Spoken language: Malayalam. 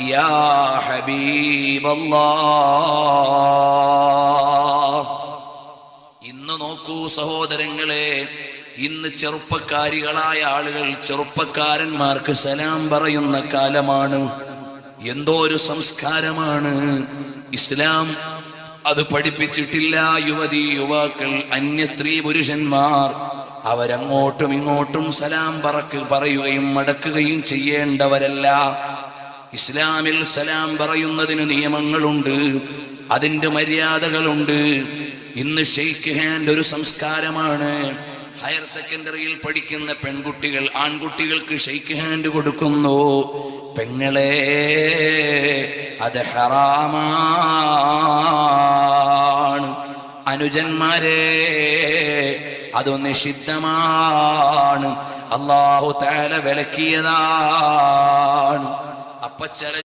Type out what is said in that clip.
യാ الله ഇന്ന് നോക്കൂ സഹോദരങ്ങളെ ഇന്ന് ചെറുപ്പക്കാരികളായ ആളുകൾ ചെറുപ്പക്കാരന്മാർക്ക് സലാം പറയുന്ന കാലമാണ്. എന്തോ ഒരു സംസ്കാരമാണ്. ഇസ്ലാം അത് പഠിപ്പിച്ചിട്ടില്ല യുവതി യുവാക്കൾ അന്യ സ്ത്രീ പുരുഷന്മാർ. അവരങ്ങോട്ടും ഇങ്ങോട്ടും സലാം പറക്ക് പറയുകയും മടക്കുകയും ചെയ്യേണ്ടവരല്ല. ഇസ്ലാമിൽ സലാം പറയുന്നതിന് നിയമങ്ങളുണ്ട് അതിന്റെ മര്യാദകളുണ്ട്. ഇന്ന് ഷെയ്ക്ക് ഹാൻഡ് ഒരു സംസ്കാരമാണ്. ഹയർ സെക്കൻഡറിയിൽ പഠിക്കുന്ന പെൺകുട്ടികൾ ആൺകുട്ടികൾക്ക് ഷെയ്ക്ക് ഹാൻഡ് കൊടുക്കുന്നു. പെങ്ങളെ അത് ഹറാമാണ്. അനുജന്മാരെ അത് നിഷിദ്ധമാണ് അള്ളാഹു താല വിലക്കിയതാണ് বাচ্চারা